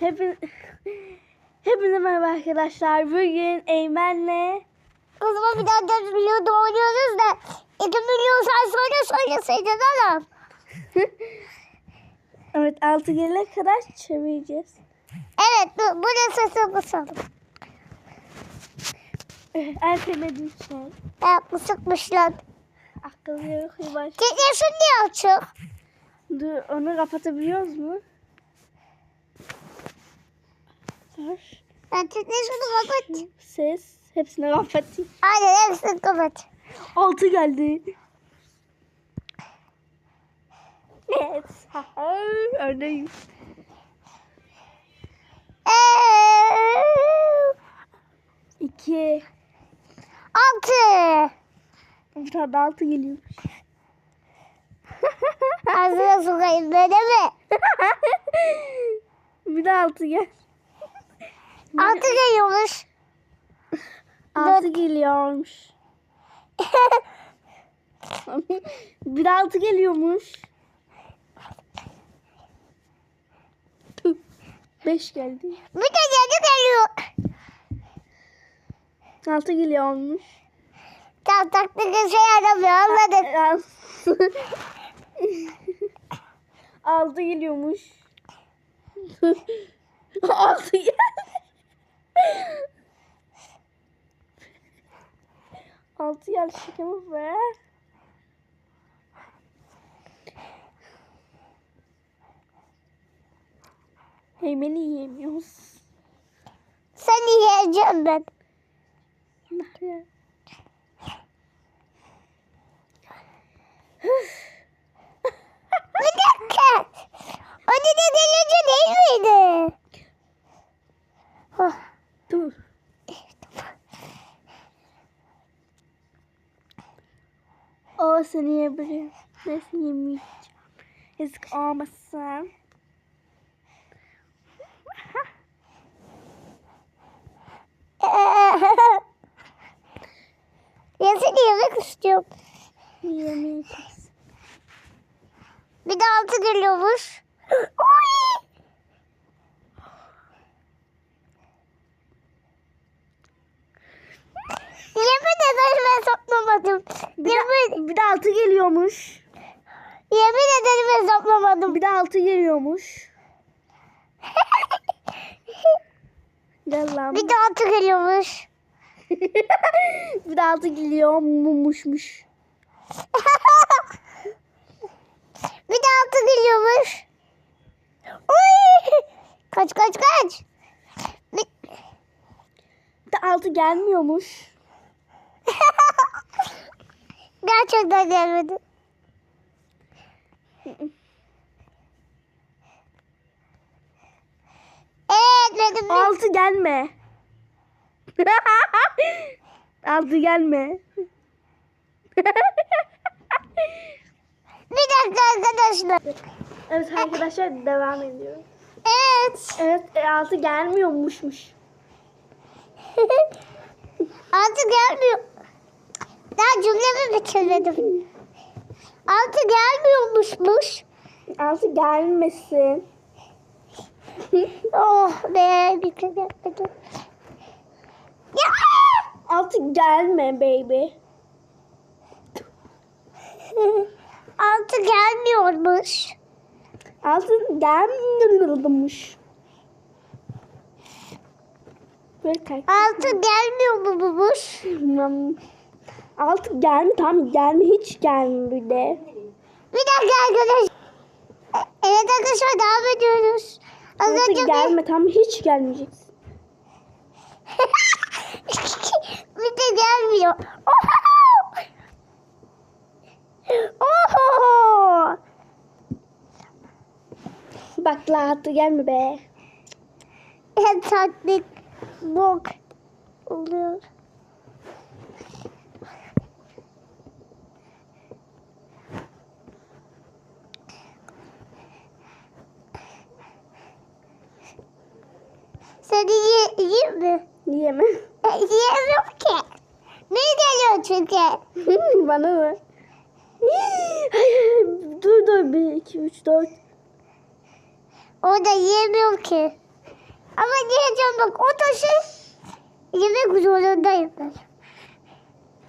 Hepin... Hepinize merhaba arkadaşlar. Bugün Eymen'le O zaman bir daha 4 milyon doğruyoruz da 2 milyon sen sonra söyleseydin oğlum. evet 6 gelene kadar çevireceğiz. Evet bu, bu ne sesi basalım. Erteledim şey. Evet bu sıkmış lan. Akıllı yok baş. Titreşim niye açık? Dur onu kapatabiliyoruz mu? Dur. Ben titreşimi kapat. Ses. Hepsini kapatayım. Aynen hepsini kapat. 6 geldi. Evet. Örneğin. 2. Altı. Bir tane daha 6 geliyor. Ağzına sokayım böyle mi? bir de 6 gel. Altı geliyormuş. 6 geliyormuş. bir 6 geliyormuş. 5 geldi. Bir de yedi geliyor. 6 geliyormuş. Tam taktik işe yaramıyor anladık. 6 geliyormuş. 6 geldi. Altı gel şekerim ver. Heymeni yiyemiyoruz. Seni yiyeceğim ben. Bir dakika. O dede gelince değil miydi? Dur. O seni yiyebilirim. Ben seni yemeyeceğim. Yazık olmasın. ya seni yemek istiyorum. Yemeyeceğiz. Bir de altı geliyormuş. Oy! Yemin ederim ben toplamadım. Bir Yemin, de, bir de altı geliyormuş. yemin ederim ben toplamadım. Bir de altı geliyormuş. Gel lan. Bir de altı geliyormuş. bir de altı geliyormuşmuş. bir de altı geliyormuş. Oy! Kaç kaç kaç. Bir de altı gelmiyormuş. Gerçekten gelmedi. Evet dedim. Altı gelme. altı gelme. Bir dakika arkadaşlar. evet arkadaşlar devam ediyoruz. Evet. Evet e, altı gelmiyormuşmuş. Altı gelmiyor. Daha cümlemi bitirmedim. Altı gelmiyormuşmuş. Altı gelmesin. Oh be bitirmedim. Ya! Altı gelme baby. Altı gelmiyormuş. Altı gelmiyormuş. Böyle kalk. Altı gelmiyormuş. Altı gelme tamam gelme hiç gelme bir de. Bir dakika arkadaş. E- Evet arkadaşlar devam ediyoruz. Az Altı önce bir... gelme tamam hiç gelmeyeceksin. bir de gelmiyor. Oho! Oho! Bak la altı gelme be. Hem taklit bok oluyor. Seni ye yiyeyim mi? Yiyemem. Yiyemiyorum ki. Ne geliyor çünkü? Bana ver. dur dur bir iki üç dört. O da yiyemiyorum ki. bak o taşı yemek zorundayım ben.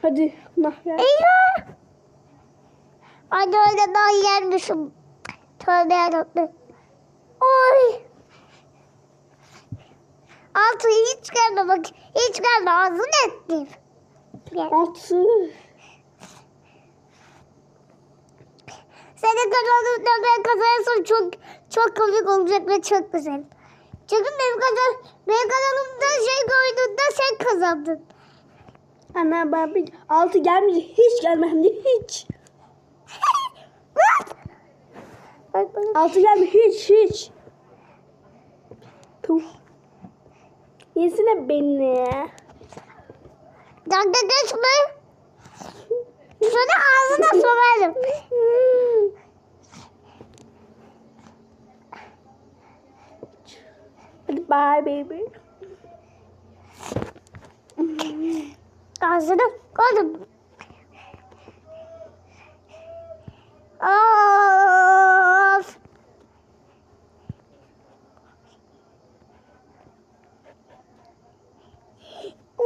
Hadi Nahya. Eyvah! Anne öyle ben yermişim. Tövbe yarabbim. Oy! Altı hiç gelme bak. Hiç gelme ağzını ettim. Altı. Senin kanalında ben kazarsam çok çok komik olacak ve çok güzel. Çünkü benim kanal benim kanalımda şey koyduğunda sen kazandın. Ana ben altı gelmeyecek. Hiç gelme hem de hiç. Altı gelme hiç hiç. Tuf. Yesene beni. Dalga geçme. Sonra ağzına sokarım. Bye baby. Ağzına koydum. Of.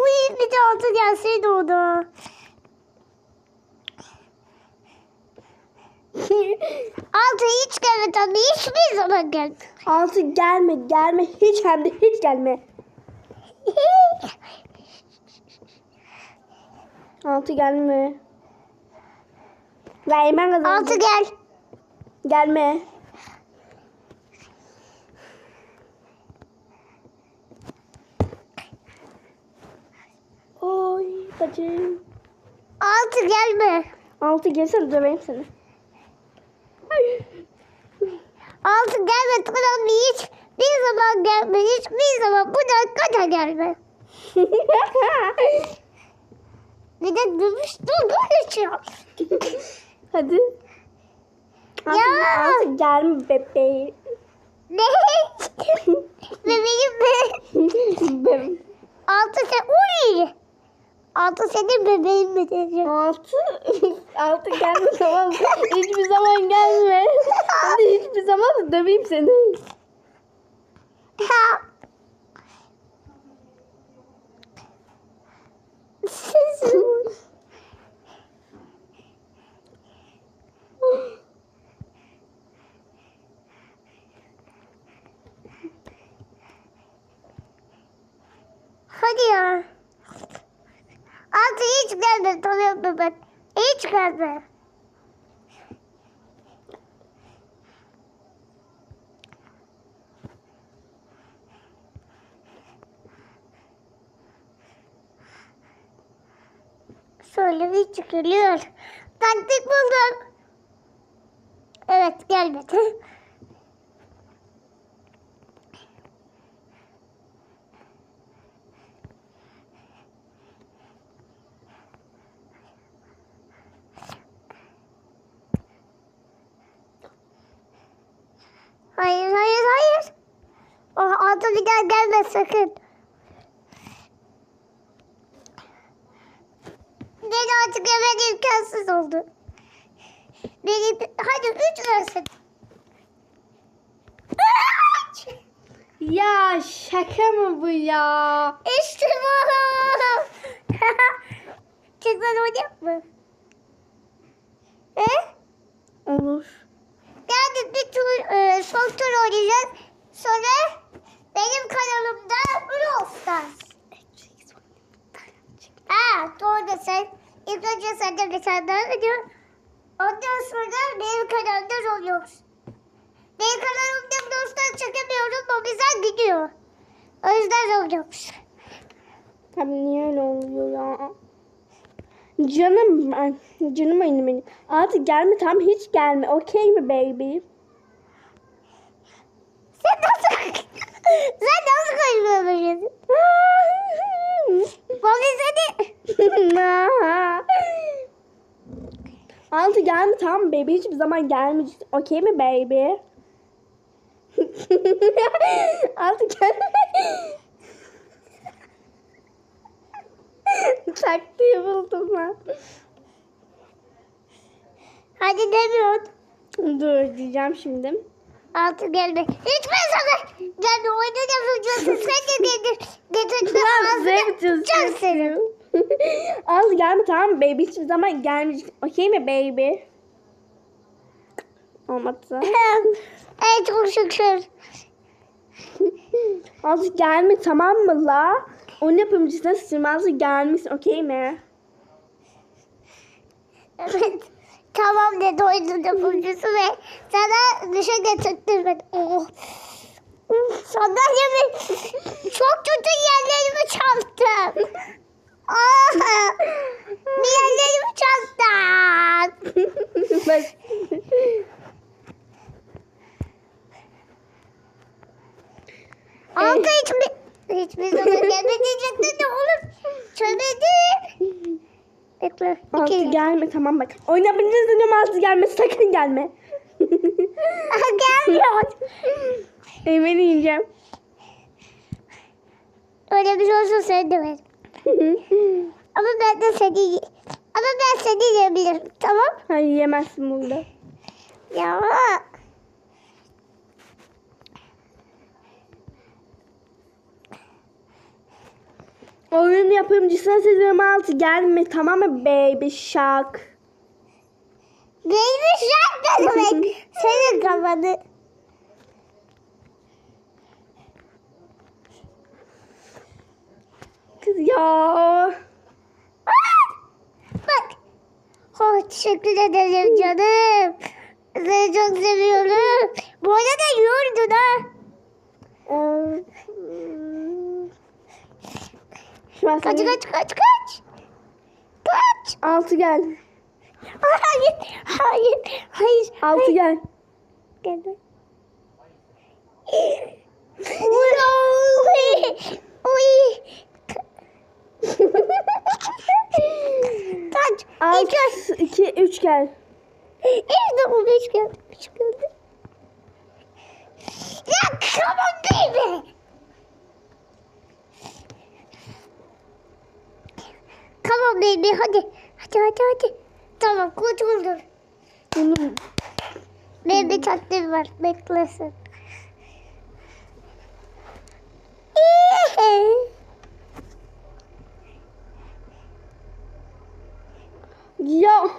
Uy bir de altı gelseydi o da. Altı hiç gelmedi. Hiçbir zaman gelmedi. Altı gelme gelme hiç hem de hiç gelme. Altı gelme. Vermen kazandı. Altı gel. Gelme. Oy bacım. Altı gelme. Altı gelsene döveyim seni. Altı gelme. Tamam hiç bir zaman gelme. Hiçbir zaman bu dakika da gelme. Bir de gümüş dalga geçiyor. Hadi. Altı, Ya. altı gelme bebeğim. Ne? Bebeğim mi? Bebeğim. Altı sen... Uy! Altı senin bebeğin mi diyeceğim? Altı. Altı gelme tamam. Hiçbir zaman gelme. Hadi hiçbir zaman da döveyim seni. Ha. Hadi ya. Altı hiç gelme tamam mı ben? Gelme. Şöyle bir çıkılıyor. Taktik buldum. Evet gelmedi. Hayır hayır hayır. O altı bir daha gelme sakın. Beni artık yemek imkansız oldu. Beni, hadi üç versin. Üç! Ya şaka mı bu ya? İşte bu. Tekrar oynayalım mı? He? Olur. Yani bir tur, e, son tur oynayacağız. Sonra benim kanalımda Brawl Stars. Ha, doğru sen. İlk önce senden bir tane daha. Ondan sonra benim kanalımda Roblox. Benim kanalımda Brawl çekemiyorum. O güzel gidiyor. O yüzden Roblox. Tabii niye öyle oluyor ya? Canım ben, canım benim benim. Artık gelme tam hiç gelme. Okey mi baby? Sen nasıl... sen nasıl kaybediyorsun? Bobby seni... Altı gelme tamam baby hiçbir zaman gelmeyecek. Okey mi baby? Altı gelme. Taktiği buldum ben. Hadi demiyorsun. Dur diyeceğim şimdi. Altı gelme. Hiç ben sana gelme. Oyunu da vuracaksın. Sen de getir. Getir. Lan zevk Çok seviyorum. Az gelme tamam baby? Hiçbir zaman gelmeyecek. Okey mi baby? Olmadı. evet çok şükür. Az gelme tamam mı la? Onun yapımcısına sırmazı gelmiş okey mi? Evet. Tamam dedi oyunun yapımcısı ve sana dışa getirttim ben. Oh. Uf, Sandalyemi çok kötü yerlerimi çaldım. Aa, bir yerlerimi çaldım. Bak. Anka hiçbir, hiçbir zaman gelme diyecektin de oğlum. Çömedi. Bekle. Altı İki. gelme tamam bak. Yapımcısı diyorum altı gelme sakın gelme. Gelmiyor. Emin yiyeceğim. Öyle bir şey olsa sen de ver. Ama ben de seni ama ben seni yiyebilirim. Tamam? Hayır yemezsin burada. Ya. Oyun yapımcısına sözüm altı gelme tamam mı baby shark? Baby shark ne demek? Senin kafanı. Kız ya. Bak. Oh, teşekkür ederim canım. Seni çok seviyorum. Bu arada yiyordun ha. Şu an Kaç kaç kaç kaç. Kaç. Altı gel. Hayır. Hayır. Hayır. Altı gel. Geldi. Uy. Uy. Kaç. Altı, iki, üç gel. İşte bu beş geldi. Beş geldi. Ya come on baby. On baby hadi. Hadi hadi hadi. Tamam kurtuldum. Benim bir tatlım var. Beklesin. ya.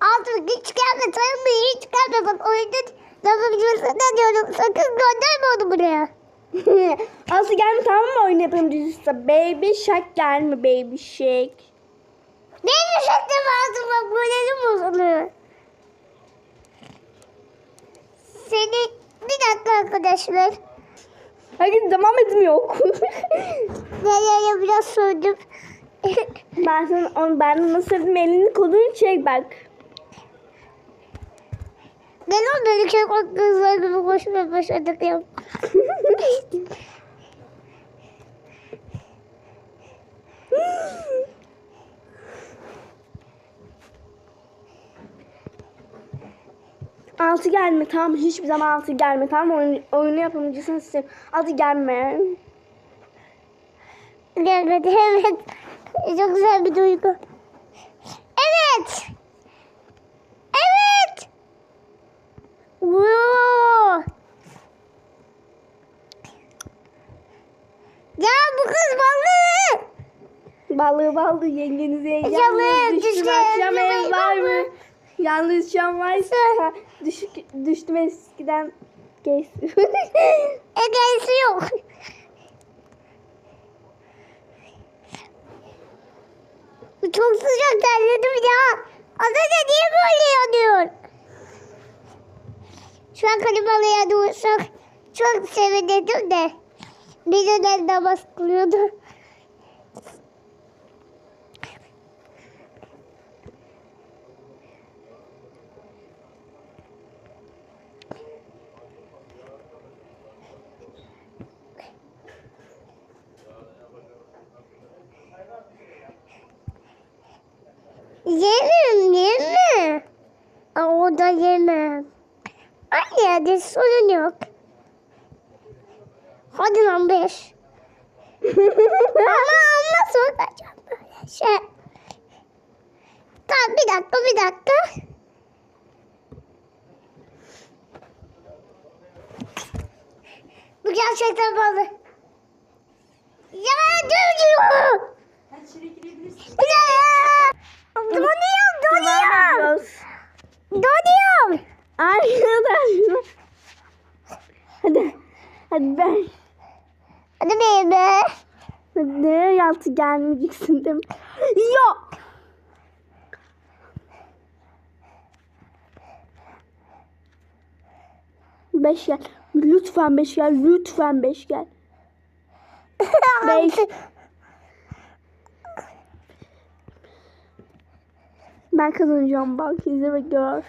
Artık hiç gelme tamam mı? Hiç gelme. Bak oyunun yapımcısına diyorum. Sakın gönderme onu buraya. Altı gelme tamam mı oyun yapımcısı? Baby shark gelme baby shark. Benim şeklim lazım bak moralim bozuluyor. Seni bir dakika arkadaşlar. Hayır devam etmiyor. Nereye biraz sürdüm. ben sana onu ben ona söyledim elini kolunu çek bak. Ben o beni çok kızlar gibi koşmaya başladık ya. Altı gelme tamam hiçbir zaman altı gelme tamam mı? oyun, oyunu yapımcısını istiyorum. Altı gelme. Gelmedi evet. Çok güzel bir duygu. Evet. Evet. Wow. Ya bu kız balığı. Balığı yengenize yalnız düştüm düştü, akşam ev var mı? Yalnız şu an varsa düşük, düştüm eskiden geç. Egesi yok. Çok sıcak terledim ya. Adada niye böyle yanıyor? Şu an kalimalıya dursak çok sevinirdim de. Bir dönem namaz kılıyordu. Yemem yeme. Aa, o da yemem. Anne hadi sorun yok. Hadi lan beş. ama ama soracağım böyle şey. Tamam bir dakika bir dakika. Bu gerçekten balı. Ya dönüyor. Ya. Donuyorum donuyorum. Donuyorum. Arkadaşlar. Hadi. Hadi ben. Hadi baby. Hadi yaltı gelmeyeceksin değil mi? Yok. Beş gel. Lütfen beş gel. Lütfen beş gel. Beş. Ben kazanacağım bak izle ve gör.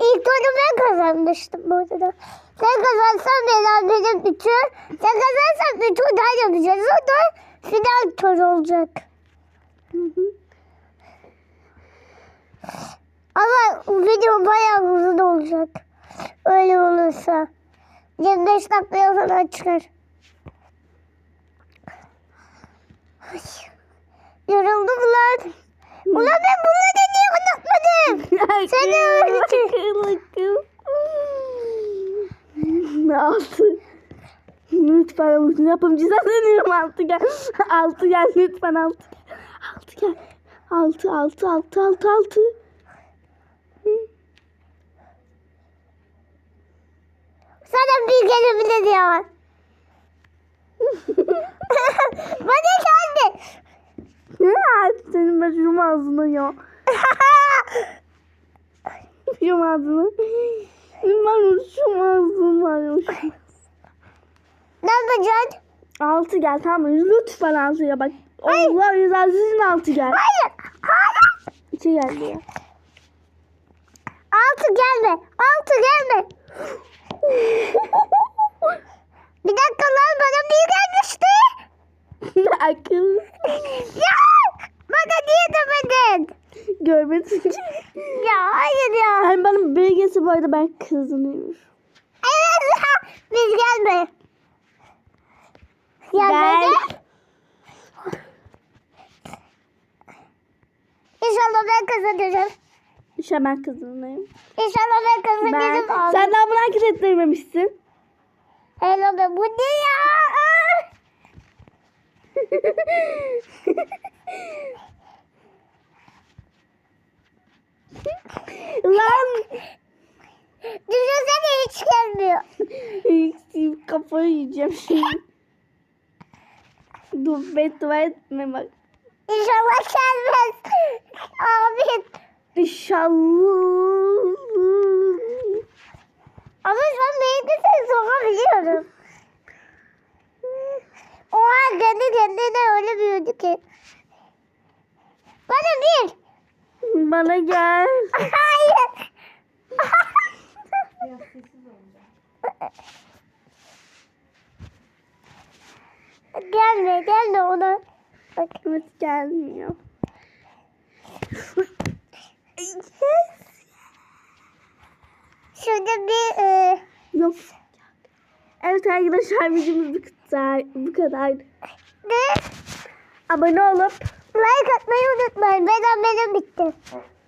İlk onu ben kazanmıştım bu arada. Sen kazansan beraberim üçü. Sen kazansan üç tur daha yapacağız. O da final tur olacak. Hı hı. Ama video bayağı uzun olacak. Öyle olursa. 25 dakikaya falan çıkar. Ay, Yoruldum lan. Ulan ben bunları unutmadım? Seni öldüreceğim. Altı. Lütfen yapımcı sanıyorum altı gel. Altı gel lütfen altı. Altı gel. Altı altı altı altı altı. Sana bir gelebilir ya. Bana geldi. Ya senin başım ağzına ya. Başım ağzına. Ben uçum ağzıma ya. ne yapacaksın? Altı gel tamam mı? Lütfen altıya bak. Allah rızası için altı gel. Hayır. Hayır. İki geldi ya. Altı gelme. Altı gelme. Bir dakika lan bana bir gelmişti. Akıl. Ya bana niye demedin? Görmedin ki. Ya hayır ya. Hani bana belgesi bu arada ben kazanıyorum. Evet ha, biz gelme. Ya gel. İnşallah ben kazanırım. İşte ben kazanayım. İnşallah ben Ben, kazanırım. abi. sen daha bunu hareket ettirmemişsin. Helal be bu ne ya? Lan. Düşünsene hiç gelmiyor. Kafayı yiyeceğim şimdi. Dur beddua etme bak. İnşallah gelmez. Amin. İnşallah. Ama sen neydi sen sokabiliyorum. Oha kendi kendine öyle büyüdü ki. Bana bir. Bana gel. Hayır. gelme gelme ona. Bak. Gelmiyor. Şurada bir e, Yok. Evet arkadaşlar videomuz bu kadar. Bu kadar. ne? Abone olup Like atmayı unutmayın. Benim benim bitti.